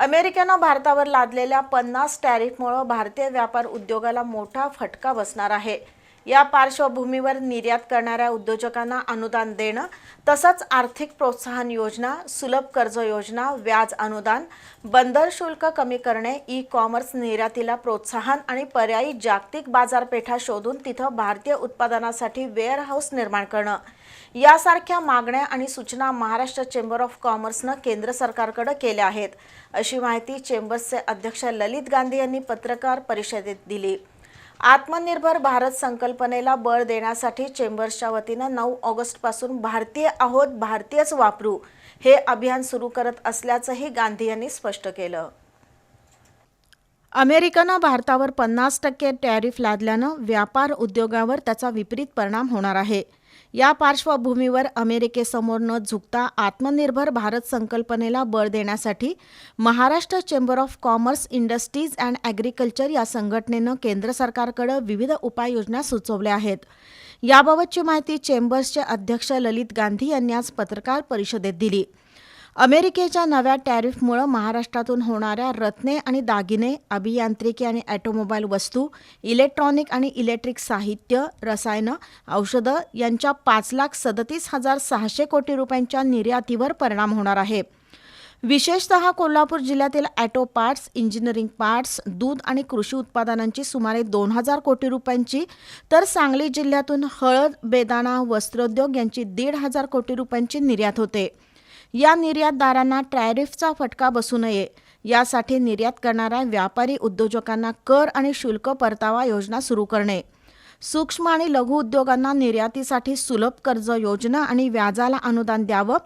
अमेरिकेनं भारतावर लादलेल्या पन्नास टॅरिफमुळं भारतीय व्यापार उद्योगाला मोठा फटका बसणार आहे. या पार्श्वभूमीवर निर्यात करणाऱ्या उद्योजकांना अनुदान देणं तसंच आर्थिक प्रोत्साहन योजना सुलभ कर्ज योजना व्याज अनुदान बंदर शुल्क कमी करणे ई कॉमर्स निर्यातीला प्रोत्साहन आणि पर्यायी जागतिक बाजारपेठा शोधून तिथं भारतीय उत्पादनासाठी वेअरहाऊस निर्माण करणं. यासारख्या मागण्या आणि सूचना महाराष्ट्र चेंबर ऑफ कॉमर्सनं केंद्र सरकारकडे केल्या आहेत. अशी माहिती चेंबर्सचे अध्यक्ष ललित गांधी यांनी पत्रकार परिषदेत दिली. आत्मनिर्भर भारत संकल्पनेला बळ देण्यासाठी चेंबर्सच्या वतीनं नऊ ऑगस्टपासून भारतीय आहोत भारतीयच वापरू हे अभियान सुरू करत असल्याचंही गांधी यांनी स्पष्ट केलं. अमेरिकेनं भारतावर पन्नास टक्के टॅरिफ लादल्यानं व्यापार उद्योगावर त्याचा विपरीत परिणाम होणार आहे. या पार्श्वभूमीवर अमेरिकेसमोर न झुकता आत्मनिर्भर भारत संकल्पनेला बळ देण्यासाठी Maharashtra chamber of commerce industries and agriculture या संघटनेनं केंद्र सरकारकडे विविध उपाययोजना सुचवल्या आहेत. याबाबतची माहिती चेंबर्सचे अध्यक्ष ललित गांधी यांनी आज पत्रकार परिषदेत दिली. अमेरिकेच्या नव्या टॅरिफमुळं महाराष्ट्रातून होणाऱ्या रत्ने आणि दागिने अभियांत्रिकी आणि ॲटोमोबाईल वस्तू इलेक्ट्रॉनिक आणि इलेक्ट्रिक साहित्य रसायनं औषधं यांच्या पाच लाख सदतीस हजार सहाशे कोटी रुपयांच्या निर्यातीवर परिणाम होणार आहे. विशेषतः कोल्हापूर जिल्ह्यातील ॲटो पार्ट्स इंजिनिअरिंग पार्ट्स दूध आणि कृषी उत्पादनांची सुमारे दोन हजार कोटी रुपयांची तर सांगली जिल्ह्यातून हळद बेदाणा वस्त्रोद्योग यांची दीड हजार कोटी रुपयांची निर्यात होते. या निर्यातदारांना टॅरिफचा फटका बसू नये. यासाठी निर्यात करणाऱ्या व्यापारी उद्योजकांना कर आणि शुल्क परतावा योजना सुरू करणे. सूक्ष्म आणि लघु उद्योगांना निर्यातीसाठी सुलभ कर्ज योजना आणि व्याजाला अनुदान द्यावं.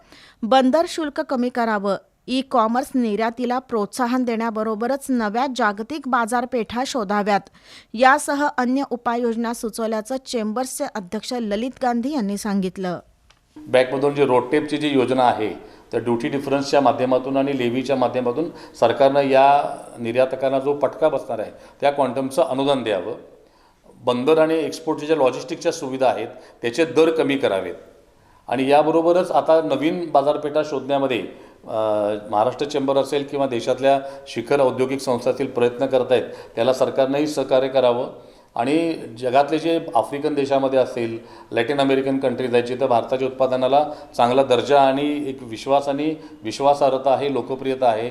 बंदर शुल्क कमी करावं. ई कॉमर्स निर्यातीला प्रोत्साहन देण्याबरोबरच नव्या जागतिक बाजारपेठा शोधाव्यात. यासह अन्य उपाययोजना सुचवल्याचं चेंबर्सचे अध्यक्ष ललित गांधी यांनी सांगितलं. बँकमधून जी रोडटेपची जी योजना आहे तर ड्युटी डिफरन्सच्या माध्यमातून आणि लेवीच्या माध्यमातून सरकारनं या निर्यातकांना जो फटका बसणार आहे त्या क्वांटमचं अनुदान द्यावं. बंदर आणि एक्सपोर्टच्या ज्या लॉजिस्टिकच्या सुविधा आहेत त्याचे दर कमी करावेत. आणि याबरोबरच आता नवीन बाजारपेठा शोधण्यामध्ये महाराष्ट्र चेंबर असेल किंवा देशातल्या शिखर औद्योगिक संस्थातील प्रयत्न करत आहेत त्याला सरकारनंही सहकार्य करावं. आणि जगातले जे आफ्रिकन देशामध्ये असेल लॅटिन अमेरिकन कंट्रीज आहेत जिथं भारताच्या उत्पादनाला चांगला दर्जा आणि एक विश्वास आणि विश्वासार्हता आहे लोकप्रियता आहे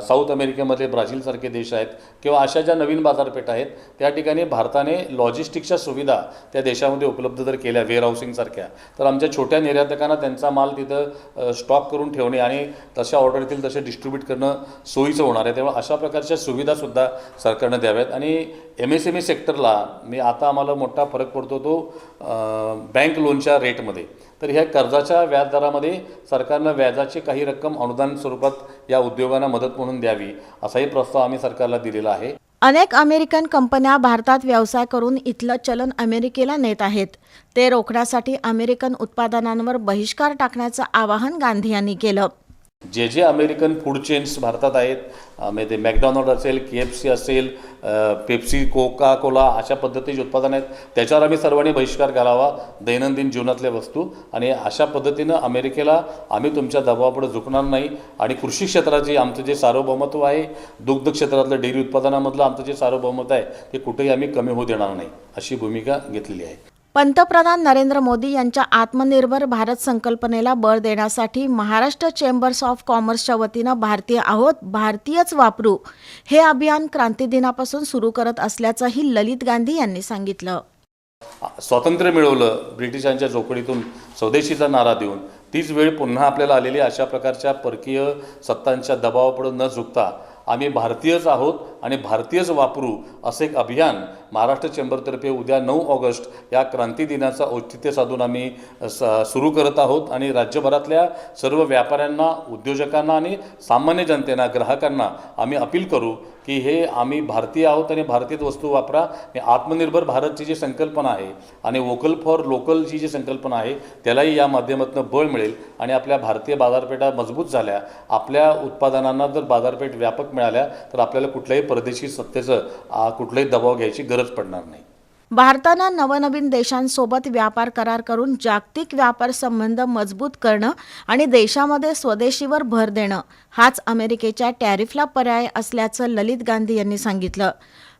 साऊथ अमेरिकेमध्ये ब्राझीलसारखे देश आहेत किंवा अशा ज्या नवीन बाजारपेठ आहेत त्या ठिकाणी भारताने लॉजिस्टिकच्या सुविधा त्या देशामध्ये उपलब्ध जर केल्या वेअरहाऊसिंगसारख्या तर आमच्या छोट्या निर्यातकांना त्यांचा माल तिथं स्टॉक करून ठेवणे आणि तशा ऑर्डर येतील तसे डिस्ट्रीब्यूट करणं सोयीचं होणार आहे. तेव्हा अशा प्रकारच्या सुविधासुद्धा सरकारनं द्याव्यात आणि एम एस एम ई सेक्टरला मी आता आम्हाला मोठा फरक पडतो तो बँक लोनच्या रेटमध्ये तर ह्या कर्जाच्या व्याजदरामध्ये सरकारनं व्याजाची काही रक्कम अनुदान स्वरूपात या उद्योगांना मदत म्हणून द्यावी असाही प्रस्ताव आम्ही सरकारला दिलेला आहे. अनेक अमेरिकन कंपन्या भारतात व्यवसाय करून इथलं चलन अमेरिकेला नेत आहेत. ते रोखण्यासाठी अमेरिकन उत्पादनांवर बहिष्कार टाकण्याचं आवाहन गांधी यांनी केलं. जे जे अमेरिकन फूड चेन्स भारतात आहेत म्हणजे ते मॅकडॉनल्ड असेल के एफ सी असेल पेप्सी कोका कोला अशा पद्धतीची उत्पादनं आहेत. त्याच्यावर आम्ही सर्वांनी बहिष्कार घालावा दैनंदिन जीवनातल्या वस्तू. आणि अशा पद्धतीनं अमेरिकेला आम्ही तुमच्या दबावापुढे झुकणार नाही. आणि कृषी क्षेत्राचे आमचं जे सार्वभौमत्व आहे दुग्ध क्षेत्रातलं डेअरी उत्पादनामधलं आमचं जे सार्वभौमत्व आहे ते कुठेही आम्ही कमी होऊ देणार नाही अशी भूमिका घेतलेली आहे. पंतप्रधान नरेंद्र मोदी यांच्या आत्मनिर्भर भारत संकल्पनेला बळ देण्यासाठी महाराष्ट्र चेंबर्स ऑफ कॉमर्सच्या वतीनं भारतीय आहोत भारतीयच वापरू हे अभियान क्रांतिदिनापासून सुरू करत असल्याचंही ललित गांधी यांनी सांगितलं. स्वातंत्र्य मिळवलं ब्रिटिशांच्या झोपडीतून स्वदेशीचा नारा देऊन तीच वेळ पुन्हा आपल्याला आलेली अशा प्रकारच्या परकीय सत्तांच्या दबावापुढे न झुकता आम्ही भारतीयच आहोत आणि भारतीयच वापरू असं एक अभियान महाराष्ट्र चेंबरतर्फे उद्या नऊ ऑगस्ट या क्रांती दिनाचा औचित्य साधून आम्ही स सुरू करत आहोत आणि राज्यभरातल्या सर्व व्यापाऱ्यांना उद्योजकांना आणि सामान्य जनतेना ग्राहकांना आम्ही अपील करू की हे आम्ही भारतीय आहोत आणि भारतीय वस्तू वापरा. आणि आत्मनिर्भर भारतची जी संकल्पना आहे आणि वोकल फॉर लोकलची जी संकल्पना आहे त्यालाही या माध्यमातून बळ मिळेल आणि आपल्या भारतीय बाजारपेठा मजबूत झाल्या. आपल्या उत्पादनांना जर बाजारपेठ व्यापक मिळाल्या तर आपल्याला कुठल्याही परदेशी सत्तेचं कुठलाही दबाव घ्यायची गरज पडणार नाही. भारतानं नवनवीन देशांसोबत व्यापार करार करून जागतिक व्यापार संबंध मजबूत करणं आणि देशामध्ये स्वदेशीवर भर देणं हाच अमेरिकेच्या टॅरिफला पर्याय असल्याचं ललित गांधी यांनी सांगितलं.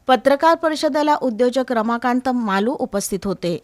पत्रकार परिषदेला उद्योजक रमाकांत मालू उपस्थित होते.